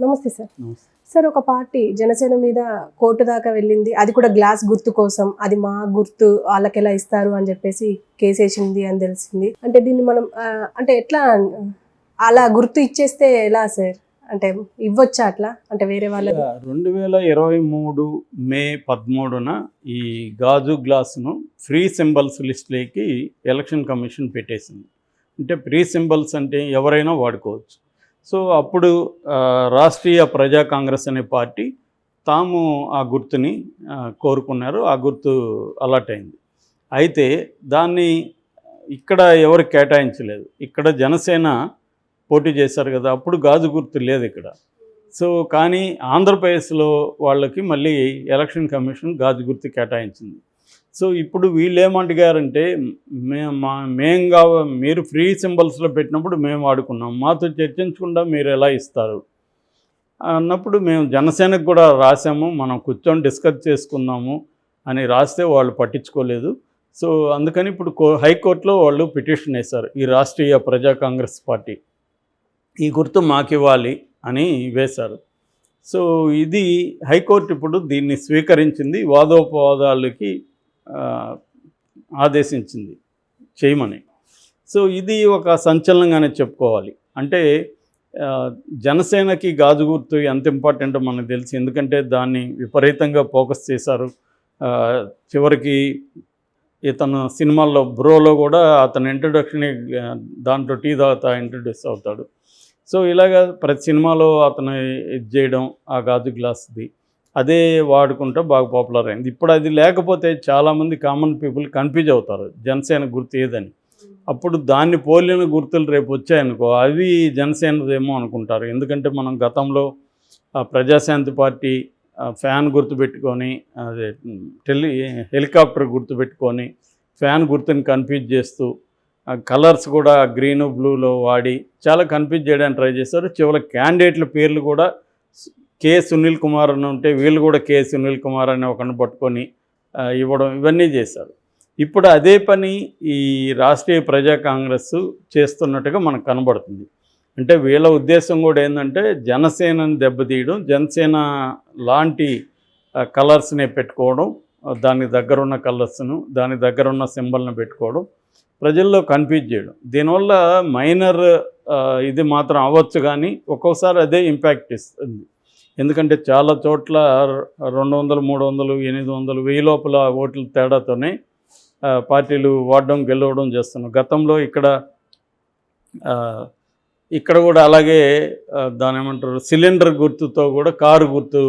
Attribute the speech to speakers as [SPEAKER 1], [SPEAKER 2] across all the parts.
[SPEAKER 1] నమస్తే sir. Sir ఒక party Janasena మీద కోర్టు దాకా వెళ్ళింది. అది కూడా గ్లాస్ గుర్తు కోసం అది మా గుర్తు వాళ్ళకి ఎలా ఇస్తారు అని చెప్పేసి కేసు వేసింది అని తెలిసింది. అంటే దీన్ని మనం అంటే ఎట్లా అలా గుర్తు ఇచ్చేస్తే ఎలా సార్? అంటే ఇవ్వచ్చా అట్లా? అంటే వేరే వాళ్ళకి
[SPEAKER 2] రెండు వేల ఇరవై మూడు మే పదమూడున ఈ గాజు గ్లాసును ఫ్రీ సింబల్స్ లిస్ట్లోకి ఎలక్షన్ కమిషన్ పెట్టేసింది. అంటే ఫ్రీ సింబల్స్ అంటే ఎవరైనా వాడుకోవచ్చు. సో అప్పుడు రాష్ట్రీయ ప్రజా కాంగ్రెస్ అనే పార్టీ తాము ఆ గుర్తుని కోరుకున్నారు. ఆ గుర్తు అలాట్ అయింది. అయితే దాన్ని ఇక్కడ ఎవరు కేటాయించలేదు. ఇక్కడ జనసేన పోటీ చేశారు కదా అప్పుడు గాజు గుర్తు లేదు ఇక్కడ. సో కానీ ఆంధ్రప్రదేశ్లో వాళ్ళకి మళ్ళీ ఎలక్షన్ కమిషన్ గాజు గుర్తు కేటాయించింది. సో ఇప్పుడు వీళ్ళు ఏమంటుగారంటే మే మా మేం కావ మీరు ఫ్రీ సింబల్స్లో పెట్టినప్పుడు మేము వాడుకున్నాం. మాతో చర్చించకుండా మీరు ఎలా ఇస్తారు? అన్నప్పుడు మేము జనసేనకు కూడా రాసాము. మనం కూర్చొని డిస్కస్ చేసుకుందాము అని రాస్తే వాళ్ళు పట్టించుకోలేదు. సో అందుకని ఇప్పుడు కో హైకోర్టులో వాళ్ళు పిటిషన్ వేశారు. ఈ రాష్ట్రీయ ప్రజా కాంగ్రెస్ పార్టీ. ఈ గుర్తు మాకివ్వాలి అని వేశారు. సో ఇది హైకోర్టు ఇప్పుడు దీన్ని స్వీకరించింది. వాదోపవాదాలకి ఆదేశించింది చేయమని. సో ఇది ఒక సంచలనంగానే చెప్పుకోవాలి. అంటే జనసేనకి గాజు గుర్తు ఎంత ఇంపార్టెంటో మనకు తెలుసు. ఎందుకంటే దాన్ని విపరీతంగా ఫోకస్ చేశారు. చివరికి ఇతను సినిమాల్లో బ్రోలో కూడా అతని ఇంట్రొడక్షన్ దాంట్లో టీ తాగుతా ఇంట్రడ్యూస్ అవుతాడు. సో ఇలాగ ప్రతి సినిమాలో అతను ఇది చేయడం ఆ గాజు గ్లాస్ది. అదే వాడుకుంటూ బాగా పాపులర్ అయింది. ఇప్పుడు అది లేకపోతే చాలామంది కామన్ పీపుల్ కన్ఫ్యూజ్ అవుతారు. జనసేన గుర్తు ఏదని. అప్పుడు దాన్ని పోలిన గుర్తులు రేపు వచ్చాయనుకో అవి జనసేనదేమో అనుకుంటారు. ఎందుకంటే మనం గతంలో ప్రజాశాంతి పార్టీ ఫ్యాన్ గుర్తు పెట్టుకొని అదే టెలి హెలికాప్టర్ గుర్తు పెట్టుకొని ఫ్యాన్ గుర్తుని కన్ఫ్యూజ్ చేస్తూ కలర్స్ కూడా గ్రీన్ బ్లూలో వాడి చాలా కన్ఫ్యూజ్ చేయడానికి ట్రై చేశారు. చివరి క్యాండిడేట్ల పేర్లు కూడా కె సునీల్ కుమార్ అని ఉంటే వీళ్ళు కూడా కె సునీల్ కుమార్ అని ఒకరిని పట్టుకొని ఇవ్వడం ఇవన్నీ చేశారు. ఇప్పుడు అదే పని ఈ రాష్ట్రీయ ప్రజా కాంగ్రెస్ చేస్తున్నట్టుగా మనకు కనబడుతుంది. అంటే వీళ్ళ ఉద్దేశం కూడా ఏంటంటే జనసేనని దెబ్బతీయడం జనసేన లాంటి కలర్స్ని పెట్టుకోవడం దాని దానికి కలర్స్ను దాని దగ్గర ఉన్న సింబల్ని పెట్టుకోవడం ప్రజల్లో కన్ఫ్యూజ్ చేయడం. దీనివల్ల మైనర్ ఇది మాత్రం అవ్వచ్చు కానీ ఒక్కోసారి అదే ఇంపాక్ట్ ఇస్తుంది. ఎందుకంటే చాలా చోట్ల రెండు వందలు మూడు వందలు ఎనిమిది వందలు వెయ్యి లోపల ఓట్ల తేడాతోనే పార్టీలు వాడడం గెలవడం చేస్తున్నాం. గతంలో ఇక్కడ ఇక్కడ కూడా అలాగే దాని ఏమంటారు సిలిండర్ గుర్తుతో కూడా కారు గుర్తు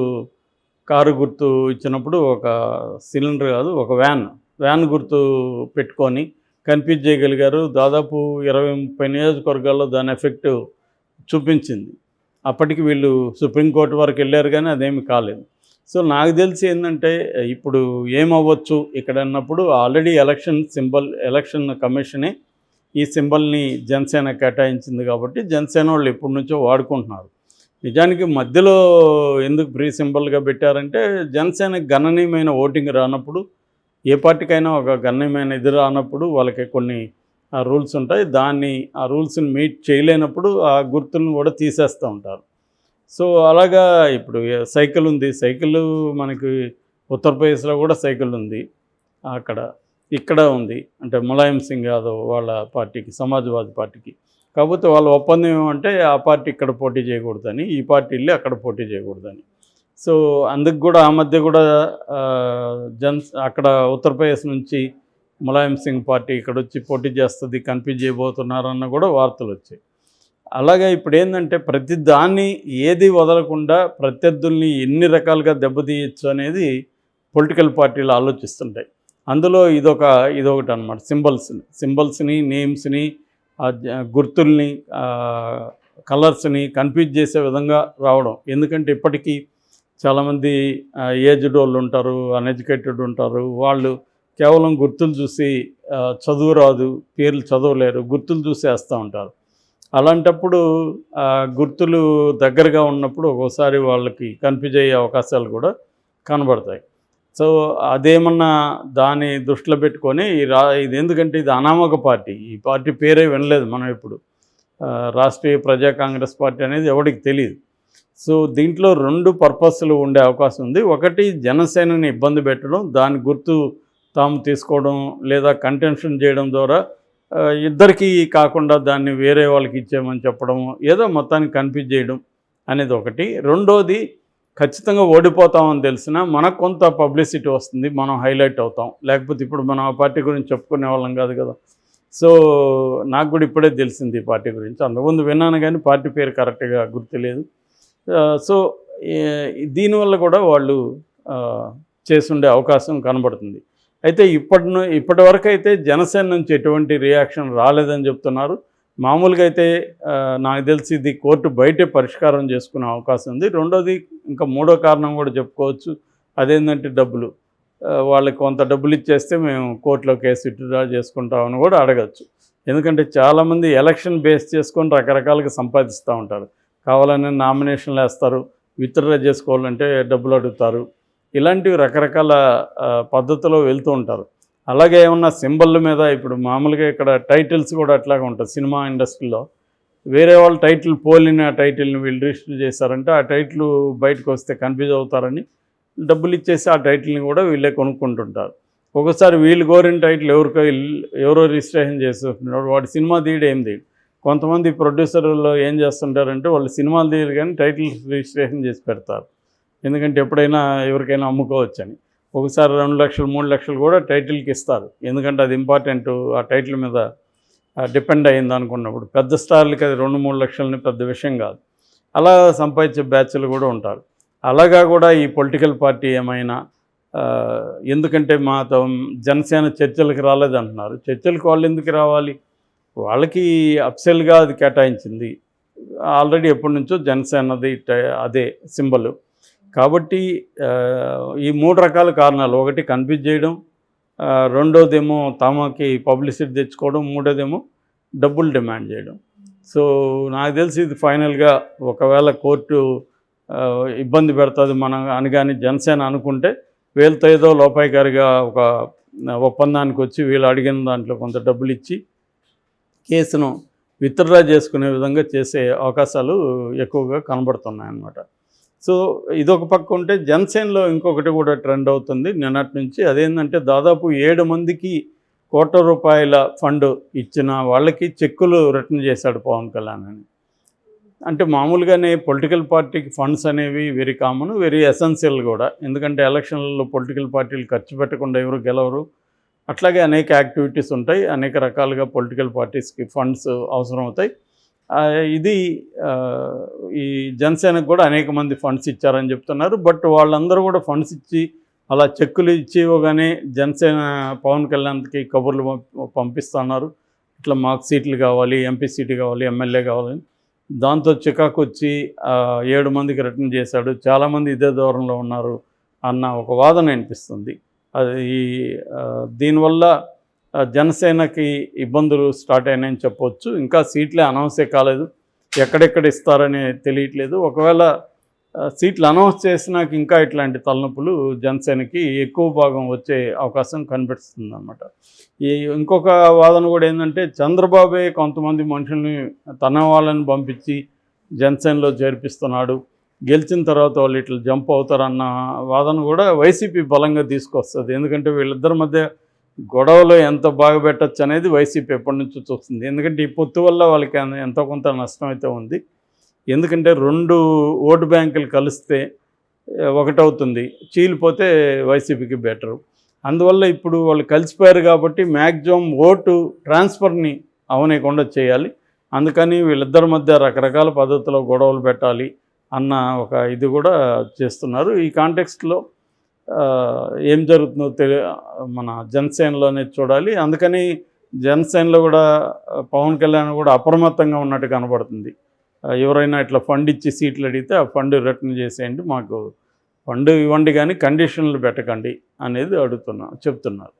[SPEAKER 2] కారు గుర్తు ఇచ్చినప్పుడు ఒక సిలిండర్ కాదు ఒక వ్యాన్ వ్యాన్ గుర్తు పెట్టుకొని కన్ఫ్యూజ్ చేయగలిగారు. దాదాపు ఇరవై ముప్పై నియోజకవర్గాల్లో దాని ఎఫెక్ట్ చూపించింది. అప్పటికి వీళ్ళు సుప్రీంకోర్టు వరకు వెళ్ళారు కానీ అదేమి కాలేదు. సో నాకు తెలిసి ఏంటంటే ఇప్పుడు ఏమవ్వచ్చు ఇక్కడ అన్నప్పుడు ఆల్రెడీ ఎలక్షన్ సింబల్ ఎలక్షన్ కమిషనే ఈ సింబల్ని జనసేన కేటాయించింది కాబట్టి జనసేన వాళ్ళు ఎప్పటి నుంచో వాడుకుంటున్నారు. నిజానికి మధ్యలో ఎందుకు ప్రీ సింబల్గా పెట్టారంటే జనసేన గణనీయమైన ఓటింగ్ రానప్పుడు ఏ పార్టీకైనా ఒక గణనీయమైన ఇది రానప్పుడు వాళ్ళకి కొన్ని రూల్స్ ఉంటాయి. దాన్ని ఆ రూల్స్ని మీట్ చేయలేనప్పుడు ఆ గుర్తులను కూడా తీసేస్తూ ఉంటారు. సో అలాగా ఇప్పుడు సైకిల్ ఉంది. సైకిల్ మనకి ఉత్తరప్రదేశ్లో కూడా సైకిల్ ఉంది. అక్కడ ఇక్కడ ఉంది. అంటే ములాయం సింగ్ యాదవ్ వాళ్ళ పార్టీకి సమాజ్వాదీ పార్టీకి. కాకపోతే వాళ్ళ ఒప్పందం ఏమంటే ఆ పార్టీ ఇక్కడ పోటీ చేయకూడదని ఈ పార్టీ వెళ్ళి అక్కడ పోటీ చేయకూడదని. సో అందుకు కూడా ఆ మధ్య కూడా జన్ అక్కడ ఉత్తరప్రదేశ్ నుంచి ములాయం సింగ్ పార్టీ ఇక్కడ వచ్చి పోటీ చేస్తుంది కన్ఫ్యూజ్ చేయబోతున్నారన్న కూడా వార్తలు వచ్చాయి. అలాగే ఇప్పుడు ఏంటంటే ప్రతి దాన్ని ఏది వదలకుండా ప్రత్యర్థుల్ని ఎన్ని రకాలుగా దెబ్బతీయచ్చు అనేది పొలిటికల్ పార్టీలు ఆలోచిస్తుంటాయి. అందులో ఇదొక ఇదొకటి అనమాట సింబల్స్ని. సింబల్స్ని నేమ్స్ని గుర్తుల్ని కలర్స్ని కన్ఫ్యూజ్ చేసే విధంగా రావడం. ఎందుకంటే ఇప్పటికీ చాలామంది ఏజ్డ్ వాళ్ళు ఉంటారు అన్ఎడ్యుకేటెడ్ ఉంటారు వాళ్ళు కేవలం గుర్తులు చూసి చదువు రాదు పేర్లు చదవలేరు గుర్తులు చూసి వేస్తూ ఉంటారు. అలాంటప్పుడు గుర్తులు దగ్గరగా ఉన్నప్పుడు ఒక్కోసారి వాళ్ళకి కన్ఫ్యూజ్ అయ్యే అవకాశాలు కూడా కనబడతాయి. సో అదేమన్నా దాన్ని దృష్టిలో పెట్టుకొని రా ఇది ఎందుకంటే ఇది అనామక పార్టీ ఈ పార్టీ పేరే వినలేదు మనం ఇప్పుడు. రాష్ట్రీయ ప్రజా కాంగ్రెస్ పార్టీ అనేది ఎవరికి తెలియదు సో దీంట్లో రెండు పర్పస్లు ఉండే అవకాశం ఉంది. ఒకటి జనసేనని ఇబ్బంది పెట్టడం దాని గుర్తు తాము తీసుకోవడం లేదా కంటెన్షన్ చేయడం ద్వారా ఇద్దరికీ కాకుండా దాన్ని వేరే వాళ్ళకి ఇచ్చేయమని చెప్పడం ఏదో మొత్తానికి కన్ఫ్యూజ్ చేయడం అనేది ఒకటి. రెండోది ఖచ్చితంగా ఓడిపోతామని తెలిసినా మనకు కొంత పబ్లిసిటీ వస్తుంది మనం హైలైట్ అవుతాం. లేకపోతే ఇప్పుడు మనం ఆ పార్టీ గురించి చెప్పుకునే వాళ్ళం కాదు కదా. సో నాకు కూడా ఇప్పుడే తెలిసింది ఈ పార్టీ గురించి. అంతకుముందు విన్నాను కానీ పార్టీ పేరు కరెక్ట్గా గుర్తులేదు. సో దీనివల్ల కూడా వాళ్ళు చేసుండే అవకాశం కనబడుతుంది. అయితే ఇప్పటి ఇప్పటి వరకు అయితే జనసేన నుంచి ఎటువంటి రియాక్షన్ రాలేదని చెప్తున్నారు. మామూలుగా అయితే నాకు తెలిసి ఇది కోర్టు బయటే పరిష్కారం చేసుకునే అవకాశం ఉంది. రెండోది ఇంకా మూడో కారణం కూడా చెప్పుకోవచ్చు. అదేంటంటే డబ్బులు. వాళ్ళకి కొంత డబ్బులు ఇచ్చేస్తే మేము కోర్టులో కేసు విత్డ్రా చేసుకుంటామని కూడా అడగచ్చు. ఎందుకంటే చాలామంది ఎలక్షన్ బేస్ చేసుకొని రకరకాలుగా సంపాదిస్తూ ఉంటారు. కావాలని నామినేషన్లు వేస్తారు. విత్డ్రా చేసుకోవాలంటే డబ్బులు అడుగుతారు. ఇలాంటివి రకరకాల పద్ధతిలో వెళ్తూ ఉంటారు. అలాగే ఏమన్నా సింబల్ మీద ఇప్పుడు మామూలుగా ఇక్కడ టైటిల్స్ కూడా అట్లాగే ఉంటాయి. సినిమా ఇండస్ట్రీలో వేరే వాళ్ళు టైటిల్ పోలిన టైటిల్ని వీళ్ళు రిజిస్టర్ చేశారంటే ఆ టైటిల్ బయటకు వస్తే కన్ఫ్యూజ్ అవుతారని డబ్బులు ఇచ్చేసి ఆ టైటిల్ని కూడా వీళ్ళే కొనుక్కుంటుంటారు. ఒకసారి వీళ్ళు కోరిన టైటిల్ ఎవరికో ఎవరో రిజిస్ట్రేషన్ చేస్తున్నారు వాడు సినిమా తీయడం ఏం తీయడు. కొంతమంది ప్రొడ్యూసర్లు ఏం చేస్తుంటారంటే వాళ్ళు సినిమాలు తీయరు కానీ టైటిల్ రిజిస్ట్రేషన్ చేసి పెడతారు. ఎందుకంటే ఎప్పుడైనా ఎవరికైనా అమ్ముకోవచ్చని. ఒకసారి రెండు లక్షలు మూడు లక్షలు కూడా టైటిల్కి ఇస్తారు. ఎందుకంటే అది ఇంపార్టెంట్ ఆ టైటిల్ మీద డిపెండ్ అయింది అనుకున్నప్పుడు. పెద్ద స్టార్లకి అది రెండు మూడు లక్షలని పెద్ద విషయం కాదు. అలా సంపాదించే బ్యాచ్లు కూడా ఉంటారు. అలాగా కూడా ఈ పొలిటికల్ పార్టీ ఏమైనా ఎందుకంటే మాతో జనసేన చర్చలకు రాలేదంటున్నారు. చర్చలకు వాళ్ళు ఎందుకు రావాలి? వాళ్ళకి అప్సెల్గా అది కేటాయించింది. ఆల్రెడీ ఎప్పటి నుంచో జనసేనది అదే సింబల్. కాబట్టి ఈ మూడు రకాల కారణాలు. ఒకటి కన్ఫ్యూజ్ చేయడం రెండోదేమో తమకి పబ్లిసిటీ తెచ్చుకోవడం మూడోదేమో డబ్బులు డిమాండ్ చేయడం. సో నాకు తెలిసి ఇది ఫైనల్గా ఒకవేళ కోర్టు ఇబ్బంది పెడుతుంది మనం అని కానీ జనసేన అనుకుంటే వీళ్ళతో ఏదో లోపాయికారిగా ఒక ఒప్పందానికి వచ్చి వీళ్ళు అడిగిన దాంట్లో కొంత డబ్బులు ఇచ్చి కేసును విత్డ్రా చేసుకునే విధంగా చేసే అవకాశాలు ఎక్కువగా కనబడుతున్నాయి అన్నమాట సో ఇదొక పక్క ఉంటే జనసేనలో ఇంకొకటి కూడా ట్రెండ్ అవుతుంది. నిన్నటి నుంచి అదేంటంటే దాదాపు ఏడు మందికి కోట్ల రూపాయల ఫండ్ ఇచ్చిన వాళ్ళకి చెక్కులు రిటర్న్ చేశాడు పవన్ కళ్యాణ్ అని. అంటే మామూలుగానే పొలిటికల్ పార్టీకి ఫండ్స్ అనేవి వెరీ కామన్ వెరీ ఎసెన్షియల్ కూడా. ఎందుకంటే ఎలక్షన్లలో పొలిటికల్ పార్టీలు ఖర్చు పెట్టకుండా ఎవరు గెలవరు. అట్లాగే అనేక యాక్టివిటీస్ ఉంటాయి. అనేక రకాలుగా పొలిటికల్ పార్టీస్కి ఫండ్స్ అవసరం అవుతాయి ఇది ఈ జనసేనకు కూడా అనేక మంది ఫండ్స్ ఇచ్చారని చెప్తున్నారు. బట్ వాళ్ళందరూ కూడా ఫండ్స్ ఇచ్చి అలా చెక్కులు ఇచ్చి ఇవ్వగానే జనసేన పవన్ కళ్యాణ్కి కబుర్లు పంపిస్తున్నారు. ఇట్లా మాకు సీట్లు కావాలి ఎంపీ సీటు కావాలి ఎమ్మెల్యే కావాలని దాంతో చికాకు వచ్చి ఏడు మందికి రిటర్న్ చేశాడు. చాలామంది ఇదే దూరంలో ఉన్నారు అన్న ఒక వాదన అనిపిస్తుంది అది దీనివల్ల జనసేనకి ఇబ్బందులు స్టార్ట్ అయినాయని చెప్పొచ్చు. ఇంకా సీట్లే అనౌన్సే కాలేదు. ఎక్కడెక్కడ ఇస్తారని తెలియట్లేదు. ఒకవేళ సీట్లు అనౌన్స్ చేసినాక ఇంకా ఇట్లాంటి తలనొప్పులు జనసేనకి ఎక్కువ భాగం వచ్చే అవకాశం కనిపిస్తుంది అనమాట ఈ ఇంకొక వాదన కూడా ఏంటంటే చంద్రబాబే కొంతమంది మనుషుల్ని తన వాళ్ళని పంపించి జనసేనలో చేర్పిస్తున్నాడు. గెలిచిన తర్వాత వాళ్ళు ఇట్లా జంప్ అవుతారన్న వాదన కూడా వైసీపీ బలంగా తీసుకొస్తుంది. ఎందుకంటే వీళ్ళిద్దరి మధ్య గొడవలు ఎంత బాగా పెట్టచ్చు అనేది వైసీపీ ఎప్పటి నుంచో చూస్తుంది. ఎందుకంటే ఈ పొత్తు వల్ల వాళ్ళకి ఎంతో కొంత నష్టం అయితే ఉంది. ఎందుకంటే రెండు ఓటు బ్యాంకులు కలిస్తే ఒకటవుతుంది. చీలిపోతే వైసీపీకి బెటరు. అందువల్ల ఇప్పుడు వాళ్ళు కలిసిపోయారు కాబట్టి మ్యాక్సిమం ఓటు ట్రాన్స్ఫర్ని అవనేకుండా చేయాలి. అందుకని వీళ్ళిద్దరి మధ్య రకరకాల పద్ధతిలో గొడవలు పెట్టాలి అన్న ఒక ఇది కూడా చేస్తున్నారు. ఈ కాంటెక్స్ట్లో ఏం జరుగుతుందో తెలి మన జనసేనలోనే చూడాలి. అందుకని జనసేనలో కూడా పవన్ కళ్యాణ్ కూడా అప్రమత్తంగా ఉన్నట్టు కనబడుతుంది. ఎవరైనా ఇట్లా ఫండ్ ఇచ్చి సీట్లు అడిగితే ఆ ఫండ్ రిటర్న్ చేసేయండి మాకు ఫండ్ ఇవ్వండి కానీ కండిషన్లు పెట్టకండి అనేది అడుగుతున్నా చెప్తున్నారు.